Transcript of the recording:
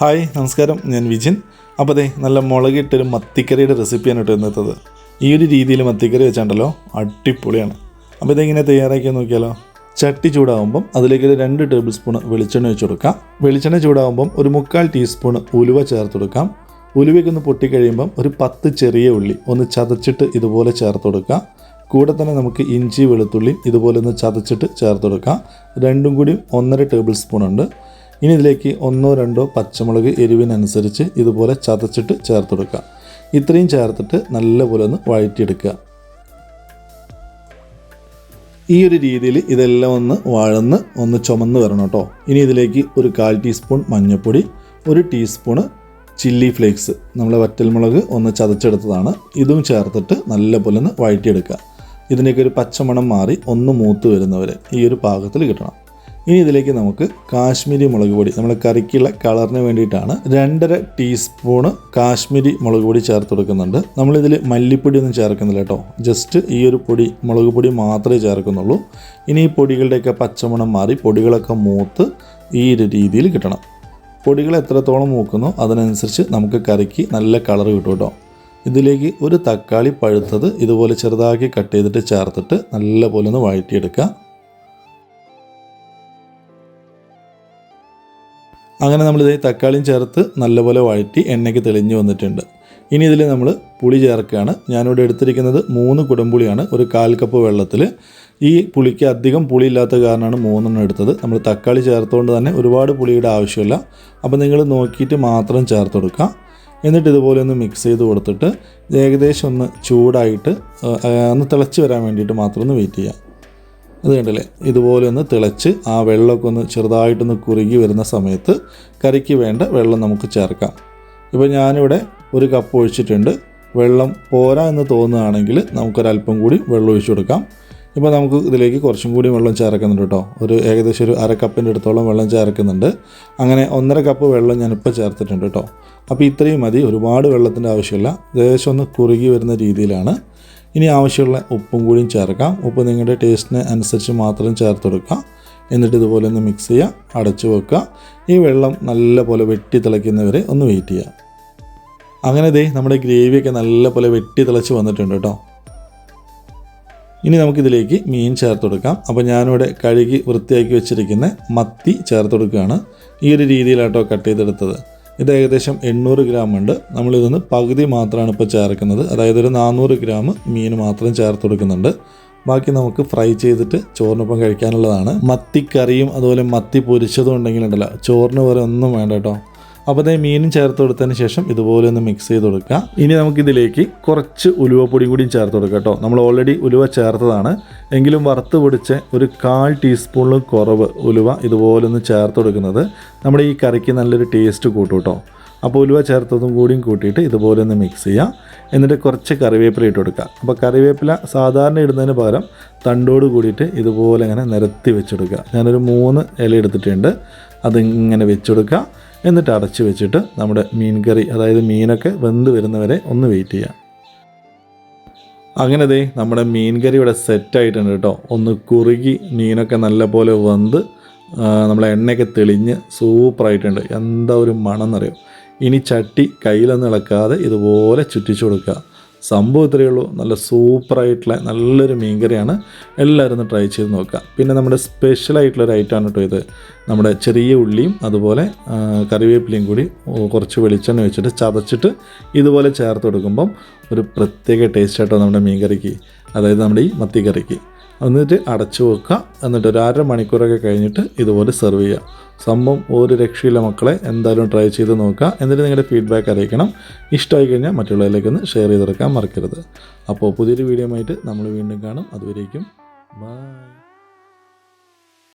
Hi നമസ്കാരം. ഞാൻ വിജിൻ. അപ്പോൾ അതെ നല്ല മുളകിട്ടൊരു മത്തിക്കറിയുടെ റെസിപ്പിയാണ് കേട്ടോ ഇന്നത്തത്. ഈ ഒരു രീതിയിൽ മത്തിക്കറി വെച്ചാണ്ടല്ലോ അടിപൊളിയാണ്. അപ്പോൾ ഇതെങ്ങനെ തയ്യാറാക്കി നോക്കിയാലോ? ചട്ടി ചൂടാകുമ്പം അതിലേക്ക് ഒരു രണ്ട് ടേബിൾ സ്പൂൺ വെളിച്ചെണ്ണ വെച്ച് കൊടുക്കാം. വെളിച്ചെണ്ണ ചൂടാകുമ്പം ഒരു മുക്കാൽ ടീസ്പൂൺ ഉലുവ ചേർത്ത് കൊടുക്കാം. ഉലുവയ്ക്ക് ഒന്ന് പൊട്ടിക്കഴിയുമ്പം ഒരു പത്ത് ചെറിയ ഉള്ളി ഒന്ന് ചതച്ചിട്ട് ഇതുപോലെ ചേർത്ത് കൊടുക്കാം. കൂടെ തന്നെ നമുക്ക് ഇഞ്ചി വെളുത്തുള്ളി ഇതുപോലെ ഒന്ന് ചതച്ചിട്ട് ചേർത്ത് കൊടുക്കാം. രണ്ടും കൂടി ഒന്നര ടേബിൾ സ്പൂൺ ഉണ്ട്. ഇനി ഇതിലേക്ക് ഒന്നോ രണ്ടോ പച്ചമുളക് എരിവിനനുസരിച്ച് ഇതുപോലെ ചതച്ചിട്ട് ചേർത്ത് കൊടുക്കുക. ഇത്രയും ചേർത്തിട്ട് നല്ലപോലെ ഒന്ന് വഴറ്റിയെടുക്കുക. ഈ ഒരു രീതിയിൽ ഇതെല്ലാം ഒന്ന് വഴന്ന് ഒന്ന് ചുമന്ന് വരണം കേട്ടോ. ഇനി ഇതിലേക്ക് ഒരു കാൽ ടീസ്പൂൺ മഞ്ഞൾപ്പൊടി ഒരു ടീസ്പൂണ് ചില്ലി ഫ്ലേക്സ്. നമ്മളെ വറ്റൽമുളക് ഒന്ന് ചതച്ചെടുത്തതാണ്. ഇതും ചേർത്തിട്ട് നല്ലപോലെ ഒന്ന് വഴറ്റിയെടുക്കുക. ഇതിന്റെയൊക്കെ ഒരു പച്ചമണം മാറി ഒന്ന് മൂത്ത് വരുന്നവരെ ഈ ഒരു പാകത്തിൽ കിട്ടണം. ഇനി ഇതിലേക്ക് നമുക്ക് കാശ്മീരി മുളക് പൊടി. നമ്മുടെ കറിക്കുള്ള കളറിന് വേണ്ടിയിട്ടാണ് രണ്ടര ടീസ്പൂണ് കാശ്മീരി മുളക് പൊടി ചേർത്ത് കൊടുക്കുന്നുണ്ട്. നമ്മളിതിൽ മല്ലിപ്പൊടി ഒന്നും ചേർക്കുന്നില്ല കേട്ടോ. ജസ്റ്റ് ഈ ഒരു പൊടി മുളക് പൊടി മാത്രമേ ചേർക്കുന്നുള്ളൂ. ഇനി ഈ പൊടികളുടെയൊക്കെ പച്ചമണം മാറി പൊടികളൊക്കെ മൂത്ത് ഈ ഒരു രീതിയിൽ കിട്ടണം. പൊടികൾ എത്രത്തോളം മൂക്കുന്നോ അതിനനുസരിച്ച് നമുക്ക് കറിക്ക് നല്ല കളർ കിട്ടും കേട്ടോ. ഇതിലേക്ക് ഒരു തക്കാളി പഴുത്തത് ഇതുപോലെ ചെറുതാക്കി കട്ട് ചെയ്തിട്ട് ചേർത്തിട്ട് നല്ലപോലെ ഒന്ന് വഴറ്റിയെടുക്കുക. അങ്ങനെ നമ്മൾ ഇതേ തക്കാളിയും ചേർത്ത് നല്ലപോലെ വഴറ്റി എണ്ണയ്ക്ക് തെളിഞ്ഞു വന്നിട്ടുണ്ട്. ഇനി ഇതിൽ നമ്മൾ പുളി ചേർക്കുകയാണ്. ഞാനിവിടെ എടുത്തിരിക്കുന്നത് മൂന്ന് കുടംപുളിയാണ്. ഒരു കാൽ കപ്പ് വെള്ളത്തിൽ. ഈ പുളിക്ക് അധികം പുളി ഇല്ലാത്ത കാരണമാണ് മൂന്നെണ്ണം എടുത്തത്. നമ്മൾ തക്കാളി ചേർത്തുകൊണ്ട് തന്നെ ഒരുപാട് പുളിയുടെ ആവശ്യമില്ല. അപ്പോൾ നിങ്ങൾ നോക്കിയിട്ട് മാത്രം ചേർത്ത് കൊടുക്കുക. എന്നിട്ട് ഇതുപോലെ ഒന്ന് മിക്സ് ചെയ്ത് കൊടുത്തിട്ട് ഏകദേശം ഒന്ന് ചൂടായിട്ട് ഒന്ന് തിളച്ച് വരാൻ വേണ്ടിയിട്ട് മാത്രം ഒന്ന് വെയിറ്റ് ചെയ്യുക. അത് കണ്ടില്ലേ? ഇതുപോലെ ഒന്ന് തിളച്ച് ആ വെള്ളമൊക്കെ ഒന്ന് ചെറുതായിട്ടൊന്ന് കുറുകി വരുന്ന സമയത്ത് കറിക്ക് വേണ്ട വെള്ളം നമുക്ക് ചേർക്കാം. ഇപ്പോൾ ഞാനിവിടെ ഒരു കപ്പ് ഒഴിച്ചിട്ടുണ്ട്. വെള്ളം പോരാ എന്ന് തോന്നുകയാണെങ്കിൽ നമുക്കൊരല്പം കൂടി വെള്ളം ഒഴിച്ചു കൊടുക്കാം. ഇപ്പോൾ നമുക്ക് ഇതിലേക്ക് കുറച്ചും കൂടി വെള്ളം ചേർക്കുന്നുണ്ട് കേട്ടോ. ഒരു ഏകദേശം ഒരു അര കപ്പിന്റെ അടുത്തോളം വെള്ളം ചേർക്കുന്നുണ്ട്. അങ്ങനെ ഒന്നര കപ്പ് വെള്ളം ഞാനിപ്പോൾ ചേർത്തിട്ടുണ്ട് കേട്ടോ. അപ്പോൾ ഇത്രയും മതി. ഒരുപാട് വെള്ളത്തിന്റെ ആവശ്യമില്ല. ഏകദേശം ഒന്ന് കുറുകി വരുന്ന രീതിയിലാണ്. ഇനി ആവശ്യമുള്ള ഉപ്പും കൂടിയും ചേർക്കാം. ഉപ്പ് നിങ്ങളുടെ ടേസ്റ്റിന് അനുസരിച്ച് മാത്രം ചേർത്ത് എന്നിട്ട് ഇതുപോലെ ഒന്ന് മിക്സ് ചെയ്യുക അടച്ചു വെക്കുക. ഈ വെള്ളം നല്ലപോലെ വെട്ടി തിളയ്ക്കുന്നവരെ ഒന്ന് വെയിറ്റ് ചെയ്യുക. അങ്ങനെ ദേ നമ്മുടെ ഗ്രേവിയൊക്കെ നല്ലപോലെ വെട്ടി തിളച്ച് വന്നിട്ടുണ്ട് കേട്ടോ. ഇനി നമുക്കിതിലേക്ക് മീൻ ചേർത്ത് കൊടുക്കാം അപ്പോൾ ഞാനിവിടെ കഴുകി വൃത്തിയാക്കി വെച്ചിരിക്കുന്ന മത്തി ചേർത്ത് കൊടുക്കുകയാണ് ഈ ഒരു രീതിയിലാട്ടോ കട്ട് ചെയ്തെടുത്തത്. ഇത് ഏകദേശം എണ്ണൂറ് ഗ്രാം ഉണ്ട്. നമ്മളിതൊന്ന് പകുതി മാത്രമാണ് ഇപ്പോൾ ചേർക്കുന്നത്. അതായത് ഒരു നാനൂറ് ഗ്രാം മീൻ മാത്രം ചേർത്ത് കൊടുക്കുന്നുണ്ട്. ബാക്കി നമുക്ക് ഫ്രൈ ചെയ്തിട്ട് ചോറിനൊപ്പം കഴിക്കാനുള്ളതാണ്. മത്തിക്കറിയും അതുപോലെ മത്തി പൊരിച്ചതും ഉണ്ടെങ്കിലുണ്ടല്ലോ ചോറിന് വേറെ ഒന്നും വേണ്ട കേട്ടോ. അപ്പോൾ അതേ മീനും ചേർത്ത് കൊടുത്തതിന് ശേഷം ഇതുപോലെ ഒന്ന് മിക്സ് ചെയ്ത് കൊടുക്കുക. ഇനി നമുക്കിതിലേക്ക് കുറച്ച് ഉലുവപ്പൊടിയും കൂടിയും ചേർത്ത് കൊടുക്കുക കേട്ടോ. നമ്മൾ ഓൾറെഡി ഉലുവ ചേർത്തതാണ്. എങ്കിലും വറുത്ത് പൊടിച്ച് ഒരു കാൽ ടീസ്പൂണിലും കുറവ് ഉലുവ ഇതുപോലെ ഒന്ന് ചേർത്ത് കൊടുക്കുന്നത് നമ്മുടെ ഈ കറിക്ക് നല്ലൊരു ടേസ്റ്റ് കൂട്ടും കേട്ടോ. അപ്പോൾ ഉലുവ ചേർത്തതും കൂടിയും കൂട്ടിയിട്ട് ഇതുപോലെ ഒന്ന് മിക്സ് ചെയ്യുക എന്നിട്ട് കുറച്ച് കറിവേപ്പില ഇട്ട് കൊടുക്കുക. അപ്പോൾ കറിവേപ്പില സാധാരണ ഇടുന്നതിന് പകരം തണ്ടോട് കൂടിയിട്ട് ഇതുപോലെ ഇങ്ങനെ നിരത്തി വെച്ചെടുക്കുക ഞാനൊരു മൂന്ന് ഇല എടുത്തിട്ടുണ്ട്. അതിങ്ങനെ വെച്ചെടുക്കുക എന്നിട്ട് അടച്ച് വെച്ചിട്ട് നമ്മുടെ മീൻ കറി അതായത് മീനൊക്കെ വെന്ത് വരുന്നവരെ ഒന്ന് വെയിറ്റ് ചെയ്യാം. അങ്ങനെ ദേ നമ്മുടെ മീൻ കറി ഇവിടെ സെറ്റായിട്ടുണ്ട് കേട്ടോ. ഒന്ന് കുറുകി മീനൊക്കെ നല്ലപോലെ വെന്ത് നമ്മളെ എണ്ണയൊക്കെ തെളിഞ്ഞ് സൂപ്പറായിട്ടുണ്ട് എന്താ ഒരു മണം എന്നറിയോ ഇനി ചട്ടി കയ്യിലൊന്നും ഇളക്കാതെ ഇതുപോലെ ചുറ്റിച്ചു കൊടുക്കുക. സംഭവം ഇത്രയേ ഉള്ളൂ. നല്ല സൂപ്പറായിട്ടുള്ള നല്ലൊരു മീൻകറിയാണ്. എല്ലാവരും ഒന്ന് ട്രൈ ചെയ്ത് നോക്കുക. പിന്നെ നമ്മുടെ സ്പെഷ്യലായിട്ടുള്ള ഒരു ഐറ്റമാണ് കേട്ടോ ഇത്. നമ്മുടെ ചെറിയ ഉള്ളിയും അതുപോലെ കറിവേപ്പിലയും കൂടി കുറച്ച് വെളിച്ചെണ്ണ വെച്ചിട്ട് ചതച്ചിട്ട് ഇതുപോലെ ചേർത്ത് കൊടുക്കുമ്പം ഒരു പ്രത്യേക ടേസ്റ്റ് ആയിട്ടോ നമ്മുടെ മീൻകറിക്ക്. അതായത് നമ്മുടെ ഈ മത്തിക്കറിക്ക്. എന്നിട്ട് അടച്ചു വെക്കുക. എന്നിട്ട് ഒരു അര മണിക്കൂറൊക്കെ കഴിഞ്ഞിട്ട് ഇതുപോലെ സെർവ് ചെയ്യുക. സംഭവം ഒരു രക്ഷയില്ല മക്കളെ. എന്തായാലും ട്രൈ ചെയ്ത് നോക്കുക. എന്നിട്ട് നിങ്ങളുടെ ഫീഡ്ബാക്ക് അറിയിക്കണം. ഇഷ്ടമായി കഴിഞ്ഞാൽ മറ്റുള്ളവരിലേക്കൊന്ന് ഷെയർ ചെയ്തെടുക്കാൻ മറക്കരുത്. അപ്പോൾ പുതിയൊരു വീഡിയോ ആയിട്ട് നമ്മൾ വീണ്ടും കാണും. അതുവരേക്കും ബൈ